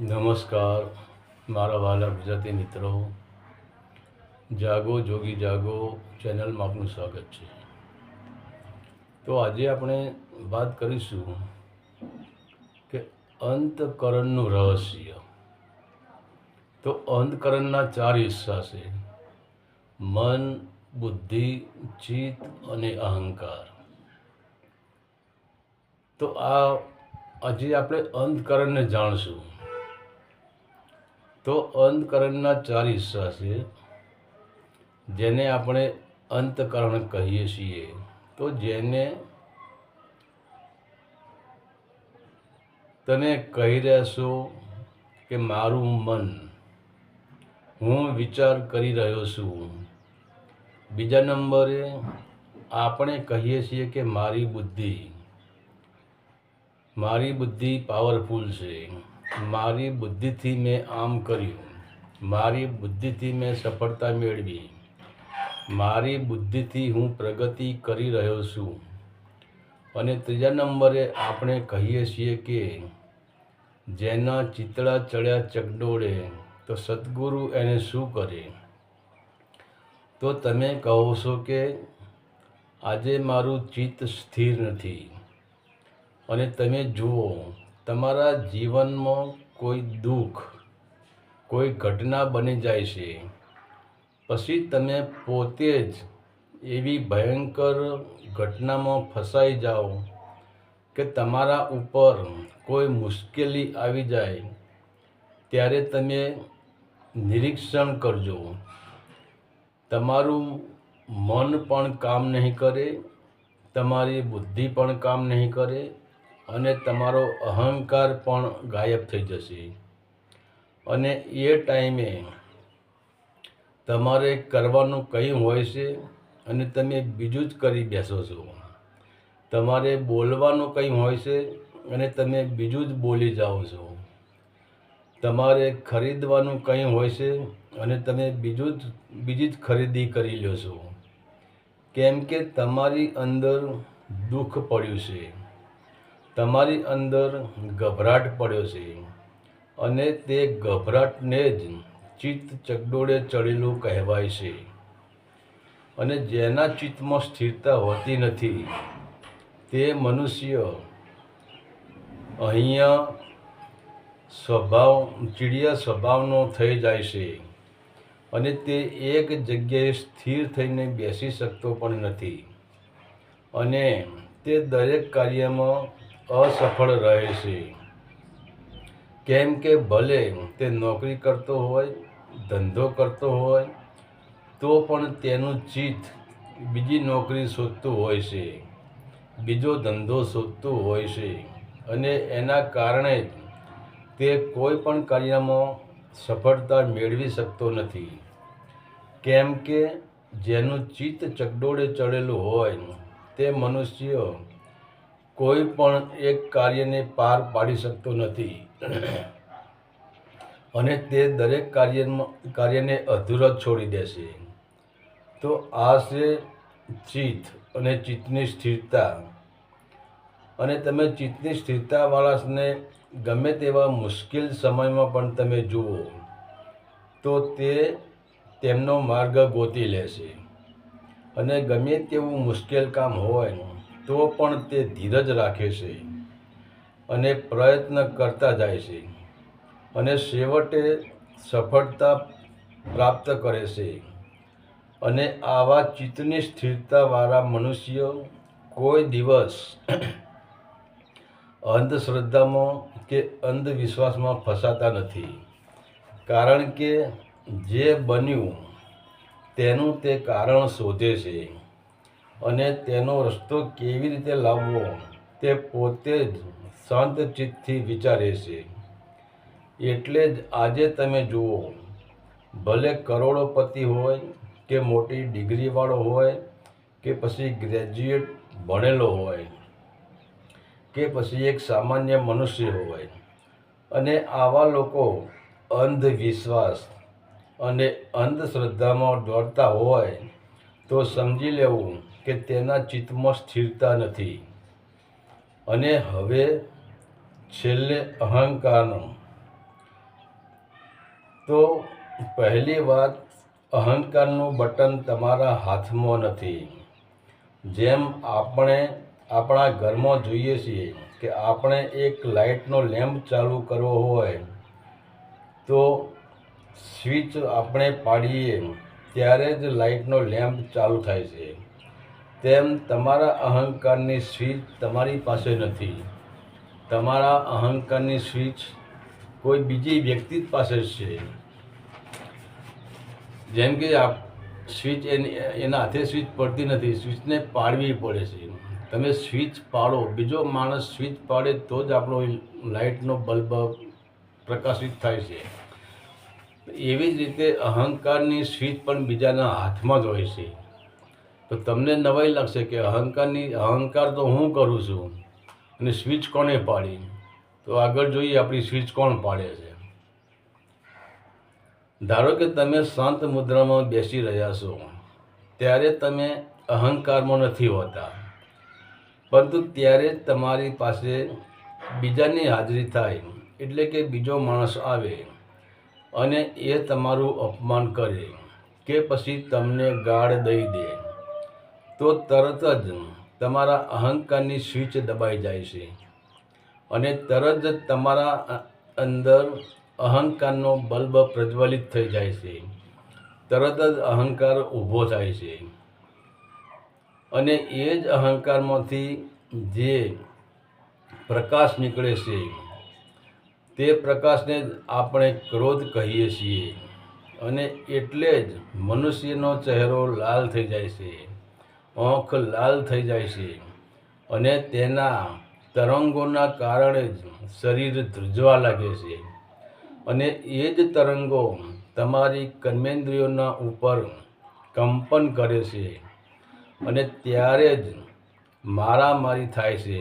નમસ્કાર, મારા વાલા ગુજરાતી મિત્રો. જાગો, જોગી જાગો, ચેનલમાં આપનું સ્વાગત છે. તો આજે આપણે વાત કરીશું કે અંતકરણનું રહસ્ય. તો અંતકરણના ચાર હિસ્સા છે. મન, બુદ્ધિ, ચિત્ત અને અહંકાર. તો આ આજે આપણે અંતકરણને જાણશું. તો અંતકરણના ચાર હિસ્સા છે, જેને આપણે અંતકરણ કહીએ છીએ. તો જેને તને કહી રહેશો કે મારું મન હું વિચાર કરી રહ્યો છું. બીજા નંબરે આપણે કહીએ છીએ કે મારી બુદ્ધિ મારી બુદ્ધિ પાવરફુલ છે. મારી બુદ્ધિથી મેં આમ કર્યું. મારી બુદ્ધિથી મેં સફળતા મેળવી. મારી બુદ્ધિથી હું પ્રગતિ કરી રહ્યો છું. અને ત્રીજા નંબરે આપણે કહીએ છીએ કે જેના ચિતળા ચડ્યા ચગડોળે તો સદગુરુ એને શું કરે? તો તમે કહો છો કે આજે મારું ચિત્ત સ્થિર નથી. અને તમે જુઓ તમારા જીવનમાં કોઈ દુઃખ, કોઈ ઘટના બની જાય છે, પછી તમે પોતે જ એવી ભયંકર ઘટનામાં ફસાઈ જાઓ કે તમારા ઉપર કોઈ મુશ્કેલી આવી જાય, ત્યારે તમે નિરીક્ષણ કરજો. તમારું મન પણ કામ નહીં કરે, તમારી બુદ્ધિ પણ કામ નહીં કરે અને તમારો અહંકાર પણ ગાયબ થઈ જશે. અને એ ટાઈમે તમારે કરવાનું કંઈ હોય છે અને તમે બીજું જ કરી બેસો છો. તમારે બોલવાનું કંઈ હોય છે અને તમે બીજું જ બોલી જાઓ છો. તમારે ખરીદવાનું કંઈ હોય છે અને તમે બીજું જ, બીજી જ ખરીદી કરી લો છો. કેમ કે તમારી અંદર દુઃખ પડ્યું છે. તમારી અંદર ગભરાટ પડ્યો છે અને તે ગભરાટને જ ચિત્ત ચગડોળે ચડેલું કહેવાય છે. અને જેના ચિત્તમાં સ્થિરતા હોતી નથી, તે મનુષ્ય અહીંયા સ્વભાવ, ચીડિયા સ્વભાવનો થઈ જાય છે અને તે એક જગ્યાએ સ્થિર થઈને બેસી શકતો પણ નથી. અને તે દરેક કાર્યમાં અસફળ રહે છે. કેમ કે ભલે તે નોકરી કરતો હોય, ધંધો કરતો હોય, તો પણ તેનું ચિત્ત બીજી નોકરી શોધતું હોય છે, બીજો ધંધો શોધતું હોય છે અને એના કારણે જ તે કોઈ પણ કાર્યમાં સફળતા મેળવી શકતો નથી. કેમ કે જેનું ચિત્ત ચકડોળે ચડેલું હોય, તે મનુષ્ય કોઈ પણ એક કાર્યને પાર પાડી શકતો નથી. અને તે દરેક કાર્યમાં, કાર્યને અધૂરો છોડી દેશે. તો આ છે ચિત્ત અને ચિત્તની સ્થિરતા, અને તમે ચિત્તની સ્થિરતાવાળાને ગમે તેવા મુશ્કેલ સમયમાં પણ તમે જુઓ, તો તે તેમનો માર્ગ ગોતી લેશે. અને ગમે તેવું મુશ્કેલ કામ હોય તો પણ તે ધીરજ રાખે છે અને પ્રયત્ન કરતા જાય છે અને છેવટે સફળતા પ્રાપ્ત કરે છે. અને આવા ચિત્તની સ્થિરતાવાળા મનુષ્ય કોઈ દિવસ અંધશ્રદ્ધામાં કે અંધવિશ્વાસમાં ફસાતા નથી. કારણ કે જે બન્યું તેનું તે કારણ શોધે છે. અને તેનો રસ્તો કેવી રીતે લાવવો તે પોતે જ શાંત ચિત્તથી વિચારે છે. એટલે જ આજે તમે જુઓ, ભલે કરોડોપતિ હોય કે મોટી ડિગ્રીવાળો હોય કે પછી ગ્રેજ્યુએટ ભણેલો હોય કે પછી એક સામાન્ય મનુષ્ય હોય અને આવા લોકો અંધવિશ્વાસ અને અંધશ્રદ્ધામાં દોડતા હોય તો સમજી લેવું કે તેના ચિત્તમાં સ્થિરતા નથી. અને હવે છેલ્લે અહંકારનો. તો પહેલી વાત, અહંકારનું બટન તમારા હાથમાં નથી. જેમ આપણે આપણા ઘરમાં જોઈએ છીએ કે આપણે એક લાઇટનો લેમ્પ ચાલુ કરવો હોય, તો સ્વિચ આપણે પાડીએ. ત્યારે જ લાઇટનો લેમ્પ ચાલુ થાય છે. તેમ તમારા અહંકારની સ્વિચ તમારી પાસે નથી. તમારા અહંકારની સ્વિચ કોઈ બીજી વ્યક્તિ પાસે છે. જેમ કે આપ સ્વિચ એની, એના હાથે સ્વિચ પડતી નથી, સ્વિચને પાડવી પડે છે. તમે સ્વિચ પાડો, બીજો માણસ સ્વિચ પાડે તો જ આપણો લાઇટનો બલ્બ પ્રકાશિત થાય છે. એવી જ રીતે અહંકારની સ્વીચ પણ બીજાના હાથમાં જ હોય છે. તો તમને નવાઈ લાગશે કે અહંકારની, અહંકાર તો હું કરું છું? અને સ્વિચ કોને પાડી? તો આગળ જોઈએ આપણી સ્વિચ કોણ પાડે છે. ધારો કે તમે શાંત મુદ્રામાં બેસી રહ્યા છો. ત્યારે તમે અહંકારમાં નથી હોતા. પરંતુ ત્યારે તમારી પાસે બીજાની હાજરી થાય. એટલે કે બીજો માણસ આવે. અને એ તમારું અપમાન કરે કે પછી તમને ગાળ દઈ દે. તો તરત જ તમારા અહંકારની સ્વિચ દબાઈ જાય છે અને તરત જ તમારા અંદર અહંકારનો બલ્બ પ્રજ્વલિત થઈ જાય છે. તરત જ અહંકાર ઊભો થાય છે. અને એ જ અહંકારમાંથી જે પ્રકાશ નીકળે છે તે પ્રકાશને જ આપણે ક્રોધ કહીએ છીએ અને એટલે જ મનુષ્યનો ચહેરો લાલ થઈ જાય છે, આંખ લાલ થઈ જાય છે અને તેના તરંગોના કારણે જ શરીર ધ્રુજવા લાગે છે. અને એ જ તરંગો તમારી કર્મેન્દ્રિયોના ઉપર કંપન કરે છે અને ત્યારે જ મારામારી થાય છે,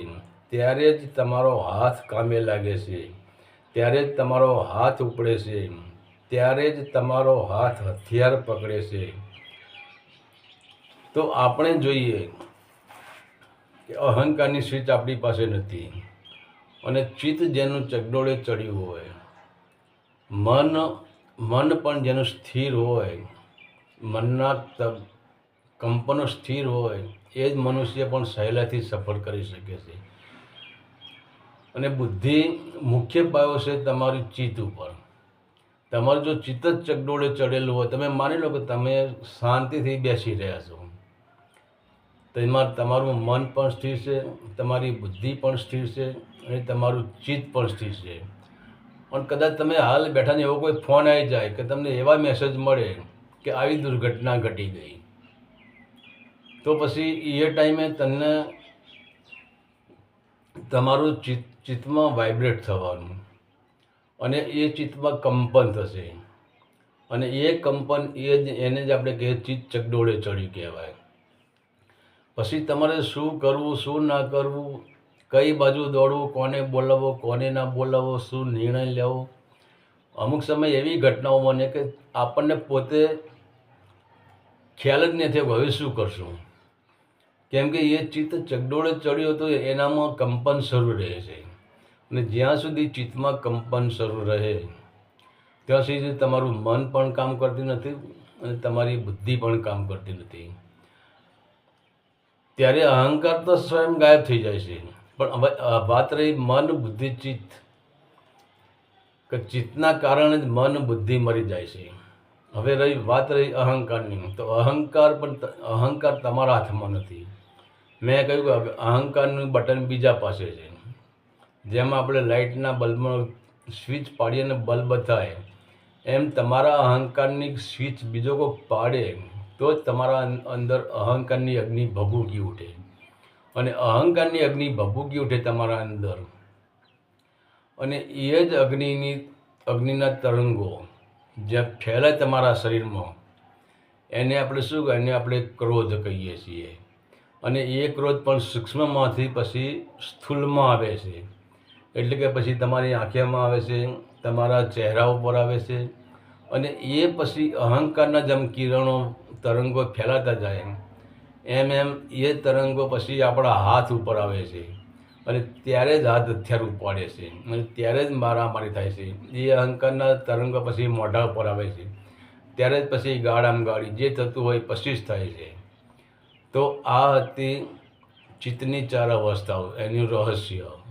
ત્યારે જ તમારો હાથ કામે લાગે છે. ત્યારે જ તમારો હાથ ઉપડે છે. ત્યારે જ તમારો હાથ હથિયાર પકડે છે. તો આપણે જોઈએ કે અહંકારની સ્વિચ આપણી પાસે નથી અને ચિત્ત જેનું ચગડોળે ચડ્યું હોય, મન મન પણ જેનું સ્થિર હોય, મનના કંપનો સ્થિર હોય, એ જ મનુષ્ય પણ સહેલાઈથી સફળ કરી શકે છે. અને બુદ્ધિ મુખ્ય પાયો છે તમારી ચિત્ત ઉપર. તમારું જો ચિત્ત જ ચગડોળે ચડેલું હોય, તમે માની લો કે તમે શાંતિથી બેસી રહ્યા છો. તેમાં તમારું મન પણ સ્થિર છે, તમારી બુદ્ધિ પણ સ્થિર છે અને તમારું ચિત્ત પણ સ્થિર છે. પણ કદાચ તમે હાલ બેઠાને એવો કોઈ ફોન આવી જાય કે તમને એવા મેસેજ મળે કે આવી દુર્ઘટના ઘટી ગઈ. તો પછી એ ટાઈમે તમને તમારું ચિત્ત ચિત્તમાં વાઇબ્રેટ થવાનું. અને એ ચિત્તમાં કંપન થશે. અને એ કંપન એ જ એને જ આપણે કહે ચિત્ત ચકડોળે ચડ્યું કહેવાય. પછી તમારે શું કરવું શું ના કરવું કઈ બાજુ દોડવું કોને બોલાવવો કોને ના બોલાવવો શું નિર્ણય લેવો? અમુક સમય એવી ઘટનાઓ બને કે આપણને પોતે ખ્યાલ જ નથી આવ્યો, હવે શું કરશું. કેમ કે એ ચિત્ત ચગડોળે ચડ્યો તો એનામાં કંપન શરૂ રહે છે. અને જ્યાં સુધી ચિત્તમાં કંપન શરૂ રહે, ત્યાં સુધી તમારું મન પણ કામ કરતું નથી અને તમારી બુદ્ધિ પણ કામ કરતી નથી. ત્યારે અહંકાર તો સ્વયં ગાયબ થઈ જાય છે. પણ હવે વાત રહી મન, બુદ્ધિ, ચિત્ત. કે ચિત્તના કારણે જ મન, બુદ્ધિ મરી જાય છે. હવે રહી વાત રહી અહંકારની. તો અહંકાર પણ અહંકાર તમારા હાથમાં નથી. મેં કહ્યું કે અહંકારનું બટન બીજા પાસે છે. જેમ આપણે લાઇટના બલ્બમાં સ્વિચ પાડીએ અને બલ્બ થાય એમ તમારા અહંકારની સ્વિચ બીજો કોઈ પાડે, તો જ તમારા અંદર અહંકારની અગ્નિ ભભૂકી ઉઠે. અને અહંકારની અગ્નિ ભભૂકી ઉઠે તમારા અંદર. અને એ જ અગ્નિની, અગ્નિના તરંગો જ્યાં ફેલાય તમારા શરીરમાં, એને આપણે શું એને આપણે ક્રોધ કહીએ છીએ. અને એ ક્રોધ પણ સૂક્ષ્મમાંથી પછી સ્થૂલમાં આવે છે. એટલે કે પછી તમારી આંખેમાં આવે છે, તમારા ચહેરા ઉપર આવે છે અને એ પછી અહંકારના જેમ કિરણો તરંગો ફેલાતા જાય એમ. એમ એ તરંગો પછી આપણા હાથ ઉપર આવે છે અને ત્યારે જ હાથ હથિયાર ઉપાડે છે અને ત્યારે જ મારામારી થાય છે. એ અહંકારના તરંગો પછી મોઢા ઉપર આવે છે. ત્યારે જ પછી ગાળામ ગાળી, જે થતું હોય પછી જ થાય છે. તો આ હતી ચિત્તની ચાર અવસ્થાઓ, એનું રહસ્ય.